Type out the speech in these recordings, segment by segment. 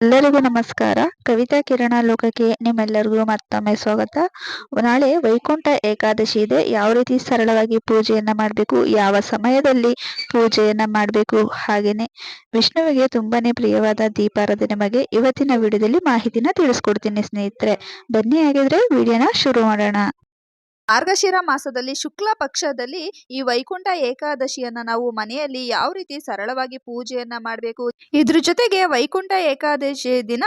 ಎಲ್ಲರಿಗೂ ನಮಸ್ಕಾರ. ಕವಿತಾ ಕಿರಣ ಲೋಕಕ್ಕೆ ನಿಮ್ಮೆಲ್ಲರಿಗೂ ಮತ್ತೊಮ್ಮೆ ಸ್ವಾಗತ. ನಾಳೆ ವೈಕುಂಠ ಏಕಾದಶಿ ಇದೆ. ಯಾವ ರೀತಿ ಸರಳವಾಗಿ ಪೂಜೆಯನ್ನ ಮಾಡಬೇಕು, ಯಾವ ಸಮಯದಲ್ಲಿ ಪೂಜೆಯನ್ನ ಮಾಡಬೇಕು ಹಾಗೇನೆ ವಿಷ್ಣುವಿಗೆ ತುಂಬಾನೇ ಪ್ರಿಯವಾದ ದೀಪಾರಾಧನೆ ಬಗ್ಗೆ ಇವತ್ತಿನ ವಿಡಿಯೋದಲ್ಲಿ ಮಾಹಿತಿನ ತಿಳಿಸ್ಕೊಡ್ತೀನಿ ಸ್ನೇಹಿತರೆ. ಬನ್ನಿ ಹಾಗಿದ್ರೆ ವಿಡಿಯೋನ ಶುರು ಮಾಡೋಣ. ಮಾರ್ಗಶಿರ ಮಾಸದಲ್ಲಿ ಶುಕ್ಲ ಪಕ್ಷದಲ್ಲಿ ಈ ವೈಕುಂಠ ಏಕಾದಶಿಯನ್ನ ನಾವು ಮನೆಯಲ್ಲಿ ಯಾವ ರೀತಿ ಸರಳವಾಗಿ ಪೂಜೆಯನ್ನ ಮಾಡಬೇಕು? ಇದ್ರ ಜೊತೆಗೆ ವೈಕುಂಠ ಏಕಾದಶಿ ದಿನ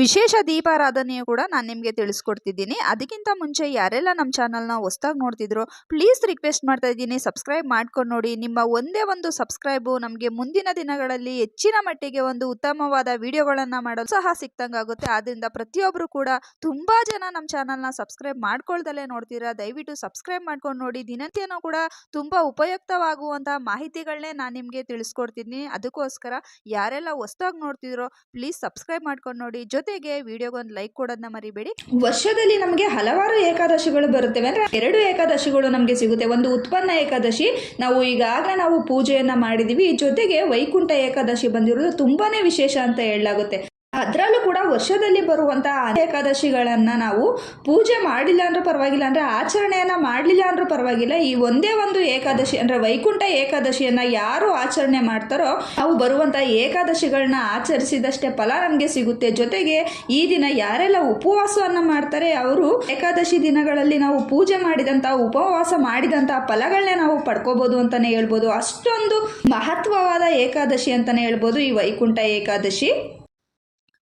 ವಿಶೇಷ ದೀಪಾರಾಧನೆಯು ಕೂಡ ನಾನು ನಿಮಗೆ ತಿಳಿಸ್ಕೊಡ್ತಿದ್ದೀನಿ. ಅದಕ್ಕಿಂತ ಮುಂಚೆ ಯಾರೆಲ್ಲ ನಮ್ಮ ಚಾನಲ್ನ ಹೊಸ್ದಾಗಿ ನೋಡ್ತಿದ್ರು ಪ್ಲೀಸ್ ರಿಕ್ವೆಸ್ಟ್ ಮಾಡ್ತಾ ಇದ್ದೀನಿ. ಸಬ್ಸ್ಕ್ರೈಬ್ ಮಾಡ್ಕೊಂಡು ನೋಡಿ. ನಿಮ್ಮ ಒಂದೇ ಒಂದು ಸಬ್ಸ್ಕ್ರೈಬು ನಮಗೆ ಮುಂದಿನ ದಿನಗಳಲ್ಲಿ ಹೆಚ್ಚಿನ ಮಟ್ಟಿಗೆ ಒಂದು ಉತ್ತಮವಾದ ವಿಡಿಯೋಗಳನ್ನು ಮಾಡಲು ಸಹ ಸಿಕ್ತಂಗಾಗುತ್ತೆ ಆದ್ದರಿಂದ ಪ್ರತಿಯೊಬ್ಬರು ಕೂಡ ತುಂಬ ಜನ ನಮ್ಮ ಚಾನಲ್ನ ಸಬ್ಸ್ಕ್ರೈಬ್ ಮಾಡ್ಕೊಳ್ದಲ್ಲೇ ನೋಡ್ತೀರಾ? ದಯವಿಟ್ಟು ಸಬ್ಸ್ಕ್ರೈಬ್ ಮಾಡ್ಕೊಂಡು ನೋಡಿ. ದಿನಂತ್ಯನೂ ಕೂಡ ತುಂಬ ಉಪಯುಕ್ತವಾಗುವಂತಹ ಮಾಹಿತಿಗಳನ್ನೇ ನಾನು ನಿಮಗೆ ತಿಳಿಸ್ಕೊಡ್ತೀನಿ ಅದಕ್ಕೋಸ್ಕರ ಯಾರೆಲ್ಲ ಹೊಸ್ದಾಗಿ ನೋಡ್ತಿದ್ರೋ ಪ್ಲೀಸ್ ಸಬ್ಸ್ಕ್ರೈಬ್ ಮಾಡ್ಕೊಂಡು ನೋಡಿ. ಜೊತೆಗೆ ವಿಡಿಯೋಗೊಂದು ಲೈಕ್ ಕೊಡೋದನ್ನ ಮರಿಬೇಡಿ. ವರ್ಷದಲ್ಲಿ ನಮಗೆ ಹಲವಾರು ಏಕಾದಶಿಗಳು ಬರುತ್ತವೆ. ಅಂದ್ರೆ ಎರಡು ಏಕಾದಶಿಗಳು ನಮಗೆ ಸಿಗುತ್ತೆ. ಒಂದು ಉತ್ಪನ್ನ ಏಕಾದಶಿ. ನಾವು ಈಗಾಗಲೇ ನಾವು ಪೂಜೆಯನ್ನ ಮಾಡಿದೀವಿ. ಜೊತೆಗೆ ವೈಕುಂಠ ಏಕಾದಶಿ ಬಂದಿರೋದು ತುಂಬಾನೇ ವಿಶೇಷ ಅಂತ ಹೇಳಲಾಗುತ್ತೆ. ಅದರಲ್ಲೂ ಕೂಡ ವರ್ಷದಲ್ಲಿ ಬರುವಂತಹ ಏಕಾದಶಿಗಳನ್ನ ನಾವು ಪೂಜೆ ಮಾಡಿಲ್ಲ ಅಂದ್ರೂ ಪರವಾಗಿಲ್ಲ, ಅಂದ್ರೆ ಆಚರಣೆಯನ್ನ ಮಾಡಲಿಲ್ಲ ಅಂದ್ರೂ ಪರವಾಗಿಲ್ಲ, ಈ ಒಂದೇ ಒಂದು ಏಕಾದಶಿ, ಅಂದ್ರೆ ವೈಕುಂಠ ಏಕಾದಶಿಯನ್ನ ಯಾರು ಆಚರಣೆ ಮಾಡ್ತಾರೋ ನಾವು ಬರುವಂತಹ ಏಕಾದಶಿಗಳನ್ನ ಆಚರಿಸಿದಷ್ಟೇ ಫಲ ನಮಗೆ ಸಿಗುತ್ತೆ. ಜೊತೆಗೆ ಈ ದಿನ ಯಾರೆಲ್ಲ ಉಪವಾಸವನ್ನ ಮಾಡ್ತಾರೆ, ಅವರು ಏಕಾದಶಿ ದಿನಗಳಲ್ಲಿ ನಾವು ಪೂಜೆ ಮಾಡಿದಂತ, ಉಪವಾಸ ಮಾಡಿದಂತ ಫಲಗಳನ್ನೇ ನಾವು ಪಡ್ಕೋಬಹುದು ಅಂತಾನೆ ಹೇಳ್ಬೋದು. ಅಷ್ಟೊಂದು ಮಹತ್ವವಾದ ಏಕಾದಶಿ ಅಂತಾನೆ ಹೇಳ್ಬೋದು ಈ ವೈಕುಂಠ ಏಕಾದಶಿ.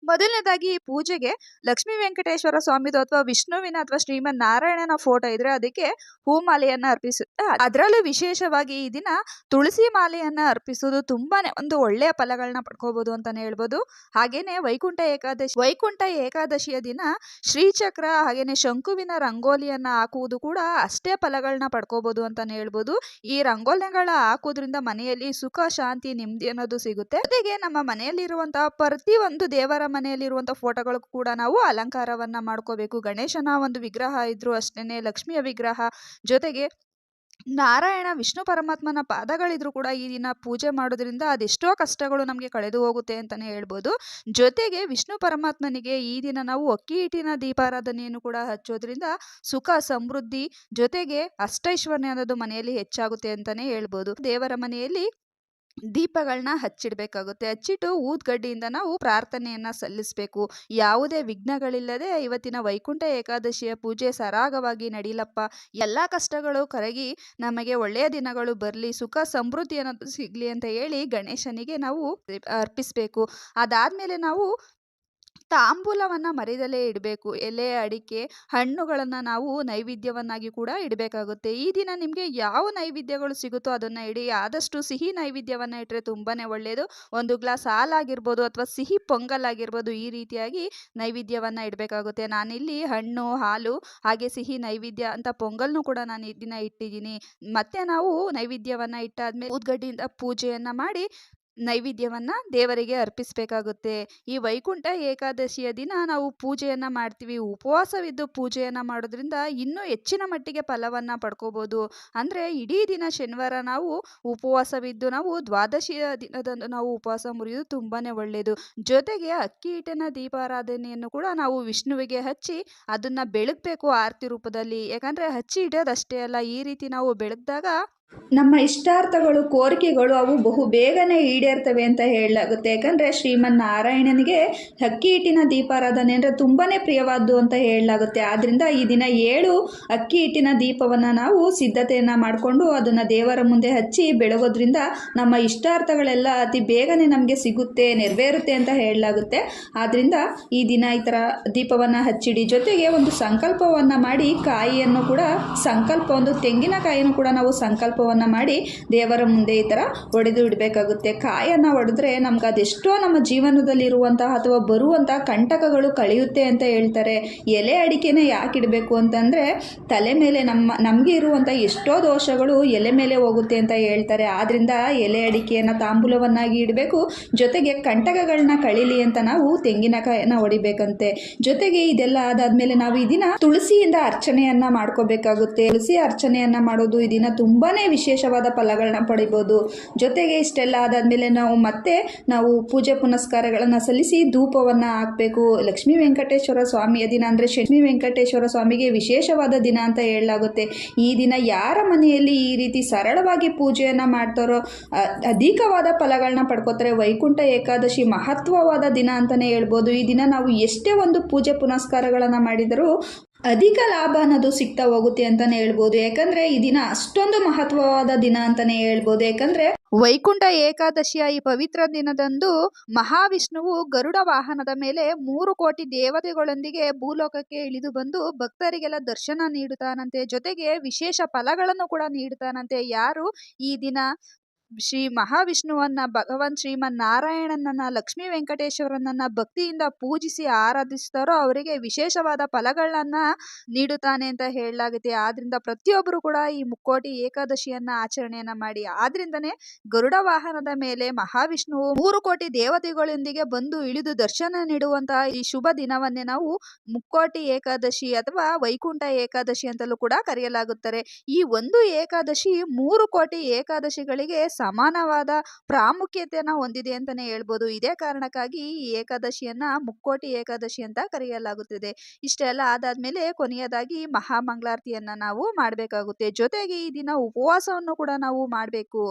ಮೊದಲನೇದಾಗಿ ಈ ಪೂಜೆಗೆ ಲಕ್ಷ್ಮೀ ವೆಂಕಟೇಶ್ವರ ಸ್ವಾಮಿದು ಅಥವಾ ವಿಷ್ಣುವಿನ ಅಥವಾ ಶ್ರೀಮನ್ ನಾರಾಯಣನ ಫೋಟೋ ಇದ್ರೆ ಅದಕ್ಕೆ ಹೂಮಾಲೆಯನ್ನ ಅರ್ಪಿಸುತ್ತೆ ಅದರಲ್ಲೂ ವಿಶೇಷವಾಗಿ ಈ ದಿನ ತುಳಸಿ ಮಾಲೆಯನ್ನ ಅರ್ಪಿಸುವುದು ತುಂಬಾನೇ ಒಂದು ಒಳ್ಳೆಯ ಫಲಗಳನ್ನ ಪಡ್ಕೋಬಹುದು ಅಂತಾನೆ ಹೇಳ್ಬೋದು. ಹಾಗೇನೆ ವೈಕುಂಠ ಏಕಾದಶಿ, ವೈಕುಂಠ ಏಕಾದಶಿಯ ದಿನ ಶ್ರೀಚಕ್ರ ಹಾಗೇನೆ ಶಂಕುವಿನ ರಂಗೋಲಿಯನ್ನ ಹಾಕುವುದು ಕೂಡ ಅಷ್ಟೇ ಫಲಗಳನ್ನ ಪಡ್ಕೋಬಹುದು ಅಂತಾನೆ ಹೇಳ್ಬೋದು. ಈ ರಂಗೋಲಿಗಳ ಹಾಕೋದ್ರಿಂದ ಮನೆಯಲ್ಲಿ ಸುಖ, ಶಾಂತಿ, ನೆಮ್ಮದಿ ಅನ್ನೋದು ಸಿಗುತ್ತೆ. ಜೊತೆಗೆ ನಮ್ಮ ಮನೆಯಲ್ಲಿರುವಂತಹ ಪ್ರತಿ ಒಂದು ದೇವರ ಮನೆಯಲ್ಲಿರುವಂತಹ ಫೋಟೋಗಳು ಕೂಡ ನಾವು ಅಲಂಕಾರವನ್ನ ಮಾಡ್ಕೋಬೇಕು. ಗಣೇಶನ ಒಂದು ವಿಗ್ರಹ ಇದ್ದರೂ ಅಷ್ಟೇನೆ, ಲಕ್ಷ್ಮಿಯ ವಿಗ್ರಹ ಜೊತೆಗೆ ನಾರಾಯಣ, ವಿಷ್ಣು ಪರಮಾತ್ಮನ ಪಾದಗಳಿದ್ರು ಕೂಡ ಈ ದಿನ ಪೂಜೆ ಮಾಡೋದ್ರಿಂದ ಅದೆಷ್ಟೋ ಕಷ್ಟಗಳು ನಮಗೆ ಕಳೆದು ಹೋಗುತ್ತೆ ಅಂತಾನೆ ಹೇಳ್ಬೋದು. ಜೊತೆಗೆ ವಿಷ್ಣು ಪರಮಾತ್ಮನಿಗೆ ಈ ದಿನ ನಾವು ಅಕ್ಕಿ ಹಿಟ್ಟಿನ ದೀಪಾರಾಧನೆಯನ್ನು ಕೂಡ ಹಚ್ಚೋದ್ರಿಂದ ಸುಖ, ಸಮೃದ್ಧಿ ಜೊತೆಗೆ ಅಷ್ಟೈಶ್ವರ್ಯ ಅನ್ನೋದು ಮನೆಯಲ್ಲಿ ಹೆಚ್ಚಾಗುತ್ತೆ ಅಂತಾನೆ ಹೇಳ್ಬೋದು. ದೇವರ ಮನೆಯಲ್ಲಿ ದೀಪಗಳನ್ನ ಹಚ್ಚಿಡಬೇಕಾಗುತ್ತೆ. ಹಚ್ಚಿಟ್ಟು ಊದ್ಗಡ್ಡಿಯಿಂದ ನಾವು ಪ್ರಾರ್ಥನೆಯನ್ನ ಸಲ್ಲಿಸಬೇಕು. ಯಾವುದೇ ವಿಘ್ನಗಳಿಲ್ಲದೆ ಇವತ್ತಿನ ವೈಕುಂಠ ಏಕಾದಶಿಯ ಪೂಜೆ ಸರಾಗವಾಗಿ ನಡೀಲಪ್ಪ. ಎಲ್ಲ ಕಷ್ಟಗಳು ಕರಗಿ ನಮಗೆ ಒಳ್ಳೆಯ ದಿನಗಳು ಬರಲಿ, ಸುಖ ಸಮೃದ್ಧಿ ಅನ್ನೋದು ಸಿಗಲಿ ಅಂತ ಹೇಳಿ ಗಣೇಶನಿಗೆ ನಾವು ಅರ್ಪಿಸಬೇಕು. ಅದಾದಮೇಲೆ ನಾವು ತಾಂಬೂಲವನ್ನು ಮರಿದಲೇ ಇಡಬೇಕು. ಎಲೆ, ಅಡಿಕೆ, ಹಣ್ಣುಗಳನ್ನು ನಾವು ನೈವೇದ್ಯವನ್ನಾಗಿ ಕೂಡ ಇಡಬೇಕಾಗುತ್ತೆ. ಈ ದಿನ ನಿಮಗೆ ಯಾವ ನೈವೇದ್ಯಗಳು ಸಿಗುತ್ತೋ ಅದನ್ನು ಇಡಿ. ಆದಷ್ಟು ಸಿಹಿ ನೈವೇದ್ಯವನ್ನು ಇಟ್ಟರೆ ತುಂಬಾ ಒಳ್ಳೆಯದು ಒಂದು ಗ್ಲಾಸ್ ಹಾಲಾಗಿರ್ಬೋದು ಅಥವಾ ಸಿಹಿ ಪೊಂಗಲ್ ಆಗಿರ್ಬೋದು ಈ ರೀತಿಯಾಗಿ ನೈವೇದ್ಯವನ್ನು ಇಡಬೇಕಾಗುತ್ತೆ. ನಾನಿಲ್ಲಿ ಹಣ್ಣು, ಹಾಲು, ಹಾಗೆ ಸಿಹಿ ನೈವೇದ್ಯ ಅಂತ ಪೊಂಗಲ್ನು ಕೂಡ ನಾನು ಈ ದಿನ ಇಟ್ಟಿದ್ದೀನಿ. ಮತ್ತೆ ನಾವು ನೈವೇದ್ಯವನ್ನು ಇಟ್ಟಾದ್ಮೇಲೆ ಉದ್ಗಡ್ಡಿಯಿಂದ ಪೂಜೆಯನ್ನು ಮಾಡಿ ನೈವೇದ್ಯವನ್ನ ದೇವರಿಗೆ ಅರ್ಪಿಸಬೇಕಾಗುತ್ತೆ. ಈ ವೈಕುಂಠ ಏಕಾದಶಿಯ ದಿನ ನಾವು ಪೂಜೆಯನ್ನ ಮಾಡ್ತೀವಿ. ಉಪವಾಸವಿದ್ದು ಪೂಜೆಯನ್ನ ಮಾಡೋದ್ರಿಂದ ಇನ್ನೂ ಹೆಚ್ಚಿನ ಮಟ್ಟಿಗೆ ಫಲವನ್ನ ಪಡ್ಕೋಬಹುದು ಅಂದ್ರೆ ಇಡೀ ದಿನ ಶನಿವಾರ ನಾವು ಉಪವಾಸವಿದ್ದು ನಾವು ದ್ವಾದಶಿಯ ದಿನದಂದು ನಾವು ಉಪವಾಸ ಮುರಿಯೋದು ತುಂಬಾನೇ ಒಳ್ಳೆಯದು ಜೊತೆಗೆ ಅಕ್ಕಿ ಹಿಟ್ಟಿನ ದೀಪಾರಾಧನೆಯನ್ನು ಕೂಡ ನಾವು ವಿಷ್ಣುವಿಗೆ ಹಚ್ಚಿ ಅದನ್ನ ಬೆಳಗ್ಬೇಕು ಆರತಿ ರೂಪದಲ್ಲಿ. ಯಾಕಂದ್ರೆ ಹಚ್ಚಿ ಇಡೋದಷ್ಟೇ ಅಲ್ಲ, ಈ ರೀತಿ ನಾವು ಬೆಳಗ್ದಾಗ ನಮ್ಮ ಇಷ್ಟಾರ್ಥಗಳು, ಕೋರಿಕೆಗಳು ಅವು ಬಹು ಬೇಗನೆ ಈಡೇರ್ತವೆ ಅಂತ ಹೇಳಲಾಗುತ್ತೆ. ಯಾಕಂದರೆ ಶ್ರೀಮನ್ ನಾರಾಯಣನಿಗೆ ಅಕ್ಕಿ ಹಿಟ್ಟಿನ ದೀಪಾರಾಧನೆ ಅಂದರೆ ತುಂಬಾ ಪ್ರಿಯವಾದ್ದು ಅಂತ ಹೇಳಲಾಗುತ್ತೆ. ಆದ್ದರಿಂದ ಈ ದಿನ ಏಳು ಅಕ್ಕಿ ಹಿಟ್ಟಿನ ದೀಪವನ್ನು ನಾವು ಸಿದ್ಧತೆಯನ್ನು ಮಾಡಿಕೊಂಡು ಅದನ್ನು ದೇವರ ಮುಂದೆ ಹಚ್ಚಿ ಬೆಳಗೋದ್ರಿಂದ ನಮ್ಮ ಇಷ್ಟಾರ್ಥಗಳೆಲ್ಲ ಅತಿ ಬೇಗನೆ ನಮಗೆ ಸಿಗುತ್ತೆ, ನೆರವೇರುತ್ತೆ ಅಂತ ಹೇಳಲಾಗುತ್ತೆ. ಆದ್ದರಿಂದ ಈ ದಿನ ಈ ಥರ ದೀಪವನ್ನು ಹಚ್ಚಿಡಿ. ಜೊತೆಗೆ ಒಂದು ಸಂಕಲ್ಪವನ್ನು ಮಾಡಿ ಕಾಯಿಯನ್ನು ಕೂಡ, ಸಂಕಲ್ಪ ಒಂದು ತೆಂಗಿನಕಾಯಿಯನ್ನು ಕೂಡ ನಾವು ಸಂಕಲ್ಪ ಮಾಡಿ ದೇವರ ಮುಂದೆ ಈ ಥರ ಒಡೆದು ಇಡಬೇಕಾಗುತ್ತೆ. ಕಾಯನ್ನು ಒಡೆದ್ರೆ ನಮ್ಗೆ ಅದೆಷ್ಟೋ ನಮ್ಮ ಜೀವನದಲ್ಲಿರುವಂತಹ ಅಥವಾ ಬರುವಂತಹ ಕಂಟಕಗಳು ಕಳೆಯುತ್ತೆ ಅಂತ ಹೇಳ್ತಾರೆ. ಎಲೆ ಅಡಿಕೆನೇ ಯಾಕೆ ಇಡಬೇಕು ಅಂತಂದರೆ ತಲೆ ಮೇಲೆ ನಮ್ಮ, ನಮಗೆ ಇರುವಂಥ ಎಷ್ಟೋ ದೋಷಗಳು ಎಲೆ ಮೇಲೆ ಹೋಗುತ್ತೆ ಅಂತ ಹೇಳ್ತಾರೆ. ಆದ್ದರಿಂದ ಎಲೆ ಅಡಿಕೆಯನ್ನು ತಾಂಬೂಲವನ್ನಾಗಿ ಇಡಬೇಕು. ಜೊತೆಗೆ ಕಂಟಕಗಳನ್ನ ಕಳೀಲಿ ಅಂತ ನಾವು ತೆಂಗಿನಕಾಯನ್ನು ಹೊಡಿಬೇಕಂತೆ ಜೊತೆಗೆ ಇದೆಲ್ಲ ಆದಾದ್ಮೇಲೆ ನಾವು ಈ ತುಳಸಿಯಿಂದ ಅರ್ಚನೆಯನ್ನ ಮಾಡ್ಕೋಬೇಕಾಗುತ್ತೆ. ತುಳಸಿ ಅರ್ಚನೆಯನ್ನ ಮಾಡೋದು ಈ ದಿನ ತುಂಬಾನೇ ವಿಶೇಷವಾದ ಫಲಗಳನ್ನ ಪಡಿಬೋದು. ಜೊತೆಗೆ ಇಷ್ಟೆಲ್ಲ ಆದಾದ್ಮೇಲೆ ನಾವು ಮತ್ತೆ ನಾವು ಪೂಜೆ ಪುನಸ್ಕಾರಗಳನ್ನು ಸಲ್ಲಿಸಿ ಧೂಪವನ್ನು ಹಾಕಬೇಕು. ಲಕ್ಷ್ಮೀ ವೆಂಕಟೇಶ್ವರ ಸ್ವಾಮಿಯ ದಿನ ಅಂದರೆ ಲಕ್ಷ್ಮೀ ವೆಂಕಟೇಶ್ವರ ಸ್ವಾಮಿಗೆ ವಿಶೇಷವಾದ ದಿನ ಅಂತ ಹೇಳಲಾಗುತ್ತೆ. ಈ ದಿನ ಯಾರ ಮನೆಯಲ್ಲಿ ಈ ರೀತಿ ಸರಳವಾಗಿ ಪೂಜೆಯನ್ನು ಮಾಡ್ತಾರೋ ಅಧಿಕವಾದ ಫಲಗಳನ್ನ ಪಡ್ಕೋತಾರೆ. ವೈಕುಂಠ ಏಕಾದಶಿ ಮಹತ್ವವಾದ ದಿನ ಅಂತಲೇ ಹೇಳ್ಬೋದು. ಈ ದಿನ ನಾವು ಎಷ್ಟೇ ಒಂದು ಪೂಜೆ ಪುನಸ್ಕಾರಗಳನ್ನು ಮಾಡಿದರೂ ಅಧಿಕ ಲಾಭ ಅನ್ನೋದು ಸಿಗ್ತಾ ಹೋಗುತ್ತೆ ಅಂತಾನೆ ಹೇಳ್ಬೋದು. ಯಾಕಂದ್ರೆ ಈ ದಿನ ಅಷ್ಟೊಂದು ಮಹತ್ವವಾದ ದಿನ ಅಂತಾನೆ ಹೇಳ್ಬೋದು. ಯಾಕಂದ್ರೆ ವೈಕುಂಠ ಏಕಾದಶಿಯ ಈ ಪವಿತ್ರ ದಿನದಂದು ಮಹಾವಿಷ್ಣುವು ಗರುಡ ವಾಹನದ ಮೇಲೆ ಮೂರು ಕೋಟಿ ದೇವತೆಗಳೊಂದಿಗೆ ಭೂಲೋಕಕ್ಕೆ ಇಳಿದು ಬಂದು ಭಕ್ತರಿಗೆಲ್ಲ ದರ್ಶನ ನೀಡುತ್ತಾನಂತೆ. ಜೊತೆಗೆ ವಿಶೇಷ ಫಲಗಳನ್ನು ಕೂಡ ನೀಡುತ್ತಾನಂತೆ. ಯಾರು ಈ ದಿನ ಶ್ರೀ ಮಹಾವಿಷ್ಣುವನ್ನ, ಭಗವಾನ್ ಶ್ರೀಮನ್ ನಾರಾಯಣನನ್ನ ಲಕ್ಷ್ಮೀ ವೆಂಕಟೇಶ್ವರನನ್ನ ಭಕ್ತಿಯಿಂದ ಪೂಜಿಸಿ ಆರಾಧಿಸ್ತಾರೋ ಅವರಿಗೆ ವಿಶೇಷವಾದ ಫಲಗಳನ್ನ ನೀಡುತ್ತಾನೆ ಅಂತ ಹೇಳಲಾಗುತ್ತೆ. ಆದ್ರಿಂದ ಪ್ರತಿಯೊಬ್ಬರು ಕೂಡ ಈ ಮುಕ್ಕೋಟಿ ಏಕಾದಶಿಯನ್ನ ಆಚರಣೆಯನ್ನ ಮಾಡಿ. ಆದ್ರಿಂದನೇ ಗರುಡ ವಾಹನದ ಮೇಲೆ ಮಹಾವಿಷ್ಣುವು ಮೂರು ಕೋಟಿ ದೇವತೆಗಳೊಂದಿಗೆ ಬಂದು ಇಳಿದು ದರ್ಶನ ನೀಡುವಂತ ಈ ಶುಭ ದಿನವನ್ನೇ ನಾವು ಮುಕ್ಕೋಟಿ ಏಕಾದಶಿ ಅಥವಾ ವೈಕುಂಠ ಏಕಾದಶಿ ಅಂತಲೂ ಕೂಡ ಕರೆಯಲಾಗುತ್ತಾರೆ ಈ ಒಂದು ಏಕಾದಶಿ ಮೂರು ಕೋಟಿ ಏಕಾದಶಿಗಳಿಗೆ ಸಮಾನವಾದ ಪ್ರಾಮುಖ್ಯತೆಯನ್ನ ಹೊಂದಿದೆ ಅಂತಾನೆ ಹೇಳ್ಬೋದು. ಇದೇ ಕಾರಣಕ್ಕಾಗಿ ಈ ಏಕಾದಶಿಯನ್ನು ಮುಕ್ಕೋಟಿ ಏಕಾದಶಿ ಅಂತ ಕರೆಯಲಾಗುತ್ತದೆ. ಇಷ್ಟೆಲ್ಲ ಆದಾದ್ಮೇಲೆ ಕೊನೆಯದಾಗಿ ಮಹಾಮಂಗಳಾರತಿಯನ್ನು ನಾವು ಮಾಡಬೇಕಾಗುತ್ತೆ. ಜೊತೆಗೆ ಈ ದಿನ ಉಪವಾಸವನ್ನು ಕೂಡ ನಾವು ಮಾಡಬೇಕು.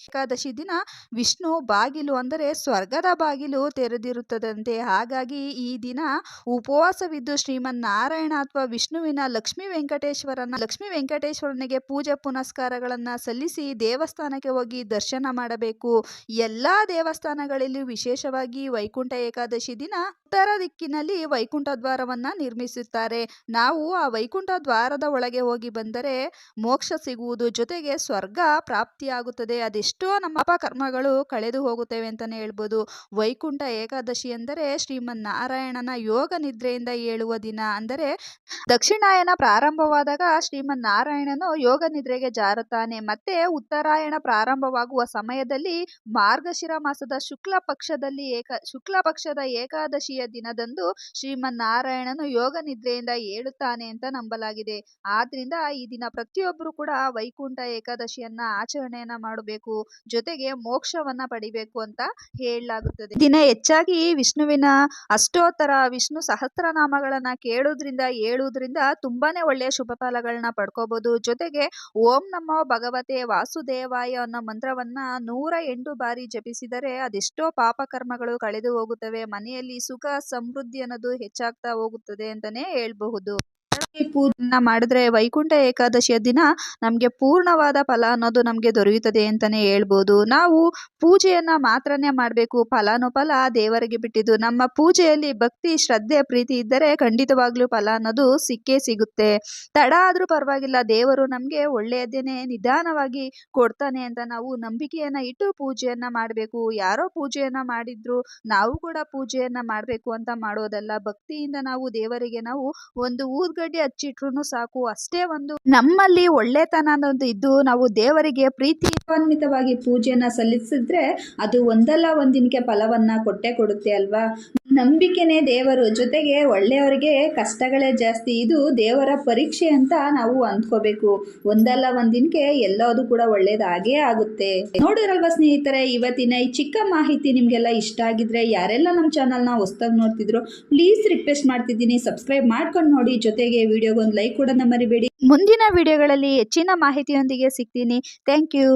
ಏಕಾದಶಿ ದಿನ ವಿಷ್ಣು ಬಾಗಿಲು ಅಂದರೆ ಸ್ವರ್ಗದ ಬಾಗಿಲು ತೆರೆದಿರುತ್ತದಂತೆ. ಹಾಗಾಗಿ ಈ ದಿನ ಉಪವಾಸವಿದ್ದು ಶ್ರೀಮನ್ ನಾರಾಯಣ ಅಥವಾ ವಿಷ್ಣುವಿನ ಲಕ್ಷ್ಮೀ ವೆಂಕಟೇಶ್ವರನ ಲಕ್ಷ್ಮೀ ವೆಂಕಟೇಶ್ವರನಿಗೆ ಪೂಜೆ ಪುನಸ್ಕಾರಗಳನ್ನು ಸಲ್ಲಿಸಿ ದೇವಸ್ಥಾನಕ್ಕೆ ಹೋಗಿ ದರ್ಶನ ಮಾಡಬೇಕು. ಎಲ್ಲ ದೇವಸ್ಥಾನಗಳಲ್ಲಿ ವಿಶೇಷವಾಗಿ ವೈಕುಂಠ ಏಕಾದಶಿ ದಿನ ಉತ್ತರ ದಿಕ್ಕಿನಲ್ಲಿ ವೈಕುಂಠ ದ್ವಾರವನ್ನ ನಿರ್ಮಿಸುತ್ತಾರೆ. ನಾವು ಆ ವೈಕುಂಠ ದ್ವಾರದ ಒಳಗೆ ಹೋಗಿ ಬಂದರೆ ಮೋಕ್ಷ ಸಿಗುವುದು ಜೊತೆಗೆ ಸ್ವರ್ಗ ಪ್ರಾಪ್ತಿಯಾಗುತ್ತದೆ. ಅದೆಷ್ಟೋ. ನಮ್ಮ ಪಾಪ ಕರ್ಮಗಳು ಕಳೆದು ಹೋಗುತ್ತವೆ ಅಂತಾನೆ ಹೇಳ್ಬೋದು. ವೈಕುಂಠ ಏಕಾದಶಿ ಎಂದರೆ ಶ್ರೀಮನ್ ನಾರಾಯಣನ ಯೋಗ ನಿದ್ರೆಯಿಂದ ಏಳುವ ದಿನ. ಅಂದರೆ ದಕ್ಷಿಣಾಯನ ಪ್ರಾರಂಭವಾದಾಗ ಶ್ರೀಮನ್ ನಾರಾಯಣನು ಯೋಗ ನಿದ್ರೆಗೆ ಜಾರುತ್ತಾನೆ. ಮತ್ತೆ ಉತ್ತರಾಯಣ ಪ್ರಾರಂಭವಾಗುವ ಸಮಯದಲ್ಲಿ ಮಾರ್ಗಶಿರ ಮಾಸದ ಶುಕ್ಲ ಪಕ್ಷದಲ್ಲಿ ಏಕ, ಶುಕ್ಲ ಪಕ್ಷದ ಏಕಾದಶಿಯ ದಿನದಂದು ಶ್ರೀಮನ್ ನಾರಾಯಣನು ಯೋಗ ನಿದ್ರೆಯಿಂದ ಏಳುತ್ತಾನೆ ಅಂತ ನಂಬಲಾಗಿದೆ. ಆದ್ರಿಂದ ಈ ದಿನ ಪ್ರತಿಯೊಬ್ಬರು ಕೂಡ ವೈಕುಂಠ ಏಕಾದಶಿಯನ್ನ ಆಚರಣೆಯನ್ನ ಮಾಡಬೇಕು. ಜೊತೆಗೆ ಮೋಕ್ಷವನ್ನ ಪಡಿಬೇಕು ಅಂತ ಹೇಳಲಾಗುತ್ತದೆ. ದಿನ ಹೆಚ್ಚಾಗಿ ವಿಷ್ಣುವಿನ ಅಷ್ಟೋತ್ತರ, ವಿಷ್ಣು ಸಹಸ್ರನಾಮಗಳನ್ನ ಕೇಳೋದ್ರಿಂದ ಹೇಳುವುದ್ರಿಂದ ತುಂಬಾನೇ ಒಳ್ಳೆಯ ಶುಭ ಫಲಗಳನ್ನ ಪಡ್ಕೋಬಹುದು ಜೊತೆಗೆ ಓಂ ನಮೋ ಭಗವತೆ ವಾಸುದೇವಾಯ ಅನ್ನೋ ಮಂತ್ರವನ್ನ ನೂರ ಎಂಟು ಬಾರಿ ಜಪಿಸಿದರೆ ಅದೆಷ್ಟೋ ಪಾಪ ಕರ್ಮಗಳು ಕಳೆದು ಹೋಗುತ್ತವೆ. ಮನೆಯಲ್ಲಿ ಸುಖ, ಸಮೃದ್ಧಿ ಅನ್ನೋದು ಹೆಚ್ಚಾಗ್ತಾ ಹೋಗುತ್ತದೆ ಅಂತಾನೆ ಹೇಳ್ಬಹುದು. ಪೂಜೆಯನ್ನ ಮಾಡಿದ್ರೆ ವೈಕುಂಠ ಏಕಾದಶಿಯ ದಿನ ನಮಗೆ ಪೂರ್ಣವಾದ ಫಲ ಅನ್ನೋದು ನಮಗೆ ದೊರೆಯುತ್ತದೆ ಅಂತಾನೆ ಹೇಳ್ಬೋದು. ನಾವು ಪೂಜೆಯನ್ನ ಮಾತ್ರನೇ ಮಾಡಬೇಕು, ಫಲಾನುಫಲ ದೇವರಿಗೆ ಬಿಟ್ಟಿದ್ದು. ನಮ್ಮ ಪೂಜೆಯಲ್ಲಿ ಭಕ್ತಿ, ಶ್ರದ್ಧೆ, ಪ್ರೀತಿ ಇದ್ದರೆ ಖಂಡಿತವಾಗ್ಲೂ ಫಲ ಅನ್ನೋದು ಸಿಕ್ಕೇ ಸಿಗುತ್ತೆ. ತಡ ಆದ್ರೂ ಪರವಾಗಿಲ್ಲ, ದೇವರು ನಮಗೆ ಒಳ್ಳೆಯದೇನೆ ನಿಧಾನವಾಗಿ ಕೊಡ್ತಾನೆ ಅಂತ ನಾವು ನಂಬಿಕೆಯನ್ನ ಇಟ್ಟು ಪೂಜೆಯನ್ನ ಮಾಡಬೇಕು. ಯಾರೋ ಪೂಜೆಯನ್ನ ಮಾಡಿದ್ರು, ನಾವು ಕೂಡ ಪೂಜೆಯನ್ನ ಮಾಡಬೇಕು ಅಂತ ಮಾಡೋದಲ್ಲ. ಭಕ್ತಿಯಿಂದ ನಾವು ದೇವರಿಗೆ ನಾವು ಒಂದು ಊದ್ಗಡ್ಡೆ ಹಚ್ಚಿಟ್ರು ಸಾಕು. ಅಷ್ಟೇ ಒಂದು ನಮ್ಮಲ್ಲಿ ಒಳ್ಳೆತನ ಅನ್ನೋದು ಇದ್ದು ನಾವು ದೇವರಿಗೆ ಪ್ರೀತಿ ಗೌರವಾನ್ವಿತವಾಗಿ ಪೂಜೆಯನ್ನ ಸಲ್ಲಿಸಿದ್ರೆ ಅದು ಒಂದಲ್ಲ ಒಂದಿನಕ್ಕೆ ಫಲವನ್ನ ಕೊಟ್ಟೆ ಕೊಡುತ್ತೆ ಅಲ್ವಾ? ನಂಬಿಕೆನೇ ದೇವರು. ಜೊತೆಗೆ ಒಳ್ಳೆಯವರಿಗೆ ಕಷ್ಟಗಳೇ ಜಾಸ್ತಿ. ಇದು ದೇವರ ಪರೀಕ್ಷೆ ಅಂತ ನಾವು ಅಂದ್ಕೋಬೇಕು. ಒಂದಲ್ಲ ಒಂದಿನಕ್ಕೆ ಎಲ್ಲದೂ ಕೂಡ ಒಳ್ಳೇದಾಗೇ ಆಗುತ್ತೆ. ನೋಡಿರಲ್ವಾ ಸ್ನೇಹಿತರೆ, ಇವತ್ತಿನ ಈ ಚಿಕ್ಕ ಮಾಹಿತಿ ನಿಮಗೆಲ್ಲ ಇಷ್ಟ ಆಗಿದ್ರೆ, ಯಾರೆಲ್ಲ ನಮ್ಮ ಚಾನಲ್ನ ಹೊಸ್ದಾಗಿ ನೋಡ್ತಿದ್ರು, ಪ್ಲೀಸ್ ರಿಕ್ವೆಸ್ಟ್ ಮಾಡ್ತಿದ್ದೀನಿ. ಸಬ್ಸ್ಕ್ರೈಬ್ ಮಾಡ್ಕೊಂಡು ನೋಡಿ. ಜೊತೆಗೆ ವಿಡಿಯೋಗೊಂದು ಲೈಕ್ ಕೂಡ ಮರಿಬೇಡಿ. ಮುಂದಿನ ವಿಡಿಯೋಗಳಲ್ಲಿ ಹೆಚ್ಚಿನ ಮಾಹಿತಿಯೊಂದಿಗೆ ಸಿಗ್ತೀನಿ. Thank you.